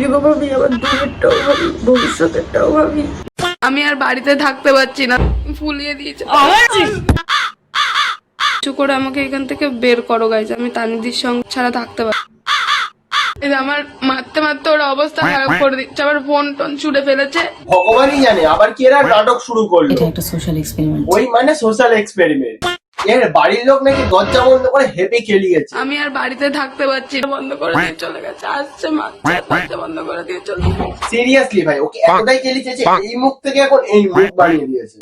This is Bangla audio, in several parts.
দীর্ঘ ভাবি আবার দূরেরটাও ভাবি ভবিষ্যতেরটাও ভাবি। আমি আর বাড়িতে থাকতে পারছি না। ফুলিয়ে দিয়েছে। কিছু করে আমাকে এখান থেকে বের করো গাইজ আমি তানিদির সঙ্গে ছাড়া থাকতে পারি এই যে আমার মারতে মারতে ওর অবস্থা খারাপ করে দিচ্ছে আবার ফোন টোন ছুড়ে ফেলেছে। ভগবানই জানে আবার কি এরা নাটক শুরু করল? এটা একটা সোশ্যাল এক্সপেরিমেন্ট ওই মানে সোশ্যাল এক্সপেরিমেন্ট এর বাড়ির লোক নাকি দরজা বন্ধ করে হেপে খেলিয়েছে আমি আর বাড়িতে থাকতে পারছি বন্ধ করে দিয়ে চলে গেছে আসছে দরজা বন্ধ করে দিয়ে চলে গেছে। সিরিয়াসলি ভাই ওকে এতটাই খেলিয়েছে এই মুখ থেকে এখন এই মুখ বানিয়ে দিয়েছে।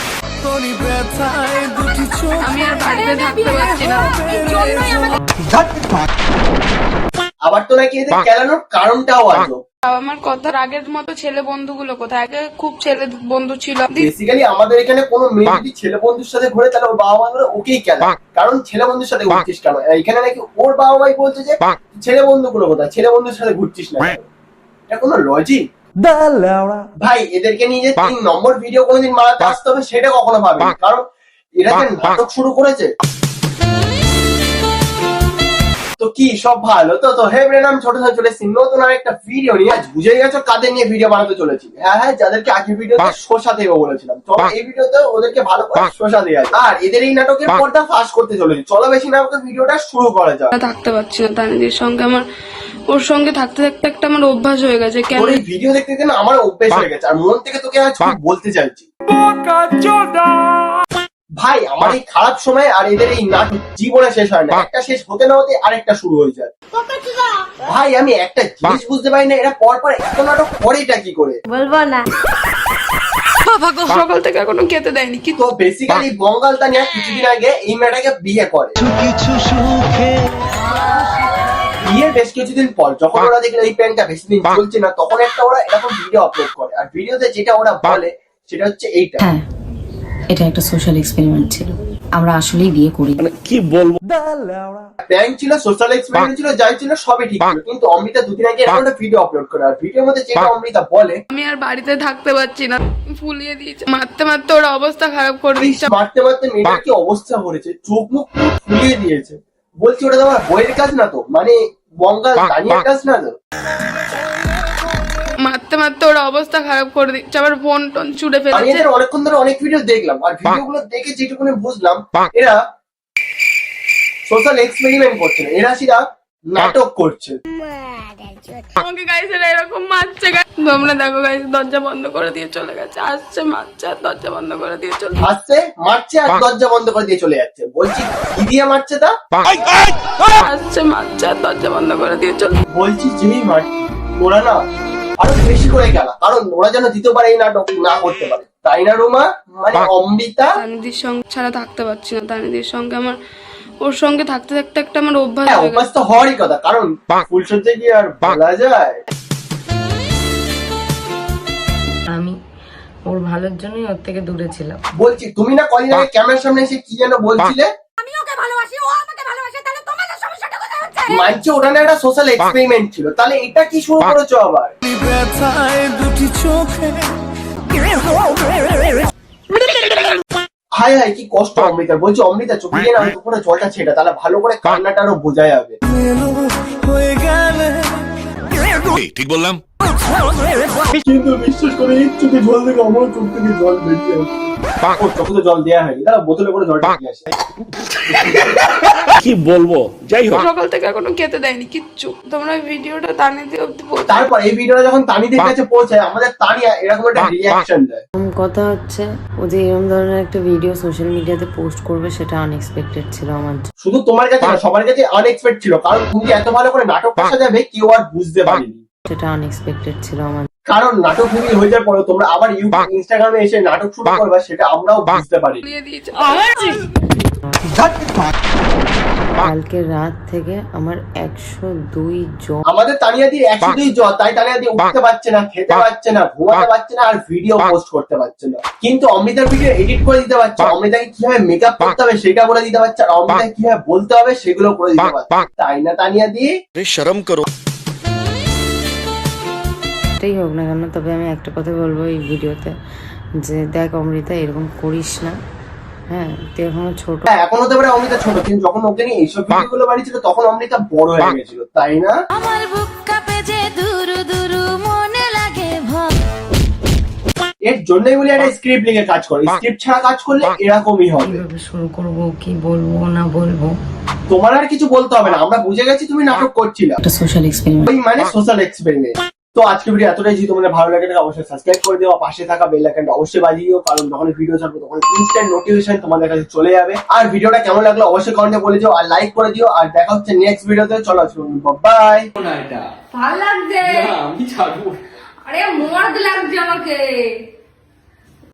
আমি আর বাড়িতে থাকতে পারছি না। আবার তো নাকি এদের খেলানোর কারণটাও আছে আমার কথা আগের মতো ছেলে বন্ধুগুলো কোথায়? আগে খুব ছেলে বন্ধু ছিল। বেসিক্যালি আমাদের এখানে কোনো মেয়ে যদি ছেলে বন্ধুর সাথে ঘুরে তাহলে ওর বাবা মা ওকেই খেলা কারণ ছেলে বন্ধুর সাথে ঘুরছিস কেন? এখানে নাকি ওর বাবা মাই বলছে যে ছেলে বন্ধুগুলো কোথায়? ছেলে বন্ধুর সাথে ঘুরছিস না কেন? এটা কোনো লজিক ভাই এদেরকে নিয়ে যে তিন নম্বর ভিডিও কোনোদিন মারাতে আসতে হবে সেটা কখনো ভাবি কারণ এরা যে নাটক শুরু করেছে তো কি সব ভালো? তো তো হে ব্রেন আমি ছোট চলে এসেছি। নতুন আর একটা ভিডিও নিয়ে আজ বুঝে গেছো কাদের নিয়ে ভিডিও বানাতে চলেছি। হ্যাঁ হ্যাঁ যাদেরকে আগের ভিডিওতে শোষা দেবো বলেছিলাম। চলো এই ভিডিওতে ওদেরকে ভালো করে শোষা দেওয়া যায়। আর এদের এই নাটকের পর্দা ফাঁস করতে চলেছি। চলো বেশি না আমাকে ভিডিওটা শুরু করা যাক। থাকতে পারছি না তানিদির সঙ্গে আমার ওর সঙ্গে থাকতে থাকতে একটা আমার অভ্যাস হয়ে গেছে কেন এই ভিডিও দেখতে দেখতে না আমার অভ্যেস হয়ে গেছে। আর মন থেকে তোকে আজ বলতে চাইছি। ভাই আমার এই খারাপ সময় আর এদের এই নাটক জীবনে শেষ হয় না। একটা শেষ হতে না হতে আরেকটা শুরু হয়ে যায়। ভাই আমি একটা জিনিস বুঝতে পারি না এরা পর পর এত নাটক করেটা কি করে? বলব না। সকাল থেকে এখনও খেতে দেয়নি। কি তো বেসিক্যালি বঙ্গাল তানিয়া কিছুদিন আগে এই মেয়েটাকে বিয়ে করে। বিয়ের বেশ কিছুদিন পর যখন ওরা দেখল এই প্যান্টটা বেশি দিন চলছে না তখন একটা ওরা এরকম ভিডিও আপলোড করে। আর ভিডিওতে যেটা ওরা বলে সেটা হচ্ছে এইটা। হ্যাঁ। এটা একটা সোশ্যাল এক্সপেরিমেন্ট ছিল। আমরা আসলেই বিয়ে করি। প্র্যাঙ্ক ছিল সোশ্যাল এক্সপেরিমেন্ট ছিল যাই ছিল সবই ঠিক ছিল। কিন্তু অমৃতা দুদিন আগে এরকম একটা ভিডিও আপলোড করে আর ভিডিওর মধ্যে যেটা অমৃতা বলে আমি আর বাড়িতে থাকতে পারছি না। ফুলিয়ে দিয়েছে। মারতে মারতে ওর অবস্থা খারাপ করে দিচ্ছে। মারতে মারতে মেয়েটার কি অবস্থা করেছে চোখ মুখ ফুলিয়ে দিয়েছে। বলছি ওটা তোমার বইয়ের কাজ না তো? মানে বঙ্গাল দাঁড়িয়ে কাজ না তো? মারতে মারতে ওর অবস্থা খারাপ করে দিচ্ছে আবার ফোন টোন ছুড়ে আমি ফেলেছে এদের অনেকক্ষণ ধরে অনেক ভিডিও দেখলাম আর ভিডিওগুলো দেখে যেটুকুনি বুঝলাম এরা সোশ্যাল এক্সপেরিমেন্ট করছে না এরা সেটা নাটক করছে। আমাকে গাইছে এরকম মারছে guys। তোমরা দেখো গাইছে দরজা বন্ধ করে দিয়ে চলে গেছে আসছে মারছে আর দরজা বন্ধ করে দিয়ে চলে আসছে মারছে আর দরজা বন্ধ করে দিয়ে চলে যাচ্ছে। বলছি কি দিয়ে মারছে তা? আসছে মারছে আর দরজা বন্ধ করে দিয়ে চলে বলছি যেই মারছি ওরা না আরও বেশি করে গেল কারণ ওরা যেন দ্বিতীয়বার এই নাটক না করতে পারে। তাই না রুমা? মানে অমৃতা? তানিদির সঙ্গে ছাড়া থাকতে পারছি না। তানিদির সঙ্গে আমার ওর সঙ্গে থাকতে থাকতে একটা আমার অভ্যাস হ্যাঁ হয়ে অভ্যাস গেছে তো হওয়ারই কথা। কারণ ফুলসজ্জায় কি আর বলা যায়? আমি ওর ভালোর জন্যই ওর থেকে দূরে ছিলাম। বলছি তুমি না কদিন আগে ক্যামেরার সামনে এসে কি যেন বলছিলে? মানছে একটা সোশ্যাল এক্সপেরিমেন্ট ছিল। তাহলে এটা কি শুরু করেছ আবার? হায় হায় কি কষ্ট অমৃতা। বলছি অমৃতা চোখ দিয়ে না পুরো জলটা ছেটা তাহলে ভালো করে কান্নাটা আরও বোঝা যাবে। ঠিক বললাম। কিন্তু বিশ্বাস করে এই জল থেকে আমার চোখ থেকে জল বেরিয়ে আসে। ও চোখে তো জল দেওয়া হয়নি দাঁড়া বোতলে করে জলটা দিয়ে আসে। কি বলব? যাই হোক। সকাল থেকে এখনও খেতে দেয়নি কিচ্ছু। তোমরা ভিডিওটা তানিদি অব্দি তারপর এই ভিডিওটা যখন তানিদের কাছে পৌঁছায় আমাদের তানিয়া এরকম একটা রিয়াকশন দেয়। কথা হচ্ছে ও যে এরকম ধরনের একটা ভিডিও সোশ্যাল মিডিয়াতে পোস্ট করবে সেটা আনএক্সপেক্টেড ছিল আমার শুধু তোমার কাছে সবার কাছে আনএক্সপেক্ট ছিল কারণ তুমি এত ভালো করে নাটক নাটকটা যাবে কেউ আর বুঝতে পারেনি। সেটা আনএক্সপেক্টেড ছিল আমার। কারণ নাটক মুভি হয়ে যাওয়ার পরে তোমরা আবার ইউটিউব ইনস্টাগ্রামে এসে নাটক শুরু করবে সেটা আমরাও বুঝতে পারি। কালকে রাত থেকে আমার একশো দুই জন আমাদের তানিয়া দিয়ে একশো দুই জ্বর তাই তানিয়া দিয়ে উঠতে পারছে না খেতে পারছে না ঘুমাতে পারছে না আর ভিডিও পোস্ট করতে পারছে না। কিন্তু অমৃতার ভিডিও এডিট করে দিতে পারছে। অমৃতাকে কীভাবে মেকআপ করতে হবে সেটা বলে দিতে পারছে আর অমৃতাকে কীভাবে বলতে হবে সেগুলো করে দিতে পারছে। তাই না তানিয়া দিয়ে শরম করো। যেটাই হোক না কেন তবে আমি একটা কথা বলব এই ভিডিওতে যে দেখ অমৃতা এরকম করিস না। হ্যাঁ তুই এখনও ছোট। হ্যাঁ এখন হতে পারে অমৃতা ছোট কিন্তু যখন ওকে নিয়ে এইসব তখন অমৃতা বড় হয়ে গেছিল তাই না? আমার বুক কাঁপে যে দুরু দুরু এর জন্যই বলি একটা স্ক্রিপ্ট লিখে কাজ করো। স্ক্রিপ্ট ছাড়া কাজ করলে এরকমই হবে। শুরু করব কি বলব না বলব? তোমার আর কিছু বলতে হবে না আমরা বুঝে গেছি তুমি নাটক করছিলে। একটা সোশ্যাল এক্সপেরিমেন্ট ওই মানে সোশ্যাল এক্সপেরিমেন্ট তো আজকে ভিডিও এতটাই। যদি তোমাদের ভালো লাগে তাহলে অবশ্যই সাবস্ক্রাইব করে দিও। পাশে থাকা বেল আইকনটা অবশ্যই বাজিয়ে দিও কারণ যখন ভিডিও ছাড়বো তখন ইনস্ট্যান্ট নোটিফিকেশন তোমাদের কাছে চলে যাবে। আর ভিডিওটা কেমন লাগল অবশ্যই কমেন্টে বলে দিও আর লাইক করে দিও। আর দেখা হচ্ছে নেক্সট ভিডিওতে চলো আজকে বাই ভালো লাগছে। আমি ছাড়বো। আরে মর্দ লাগছে আমাকে।